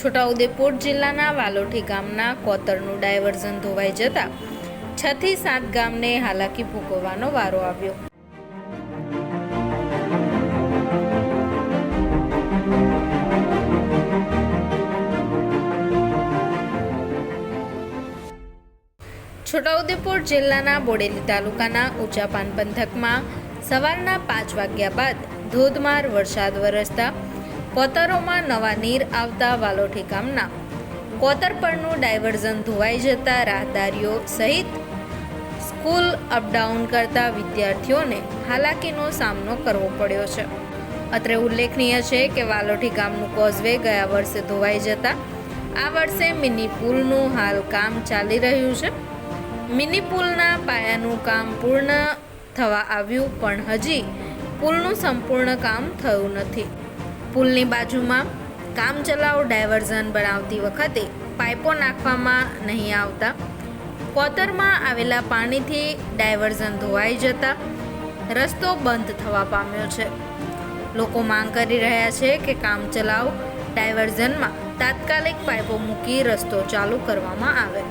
છોટાઉદેપુર જિલ્લાના વાલોઠી ગામના કોતરનું ડાયવર્ઝન ધોવાઈ જતા છ થી સાત ગામને હાલાકી ભોગવવાનો વારો આવ્યો. છોટાઉદેપુર જિલ્લાના બોડેલી તાલુકાના ઊંચાપાન પંથકમાં સવારના પાંચ વાગ્યા બાદ ધોધમાર વરસાદ વરસતા કોતરોમાં નવા નીર આવતા વાલોઠી ગામના. કોતર પરનું ડાયવર્ઝન ધોવાઈ જતા રાહદારીઓ સહિત સ્કૂલ અપડાઉન કરતા વિદ્યાર્થીઓને હાલાકીનો સામનો કરવો પડ્યો છે. અત્રે ઉલ્લેખનીય છે કે વાલોઠી ગામનું કોઝવે ગયા વર્ષે ધોવાઈ જતા આ વર્ષે મિની પુલનું હાલ કામ ચાલી રહ્યું છે. મિની પુલના પાયાનું કામ પૂર્ણ થવા આવ્યું પણ હજી પુલનું સંપૂર્ણ કામ થયું નથી. પુલની બાજુમાં કામચલાઉ ડાયવર્ઝન બનાવતી વખતે પાઇપો નાખવામાં નહીં આવતા. કોતરમાં આવેલા પાણીથી ડાયવર્ઝન ધોવાઈ જતા રસ્તો બંધ થવા પામ્યો છે. લોકો માંગ કરી રહ્યા છે કે કામચલાઉ ડાયવર્ઝનમાં તાત્કાલિક પાઇપો મૂકી રસ્તો ચાલુ કરવામાં આવે.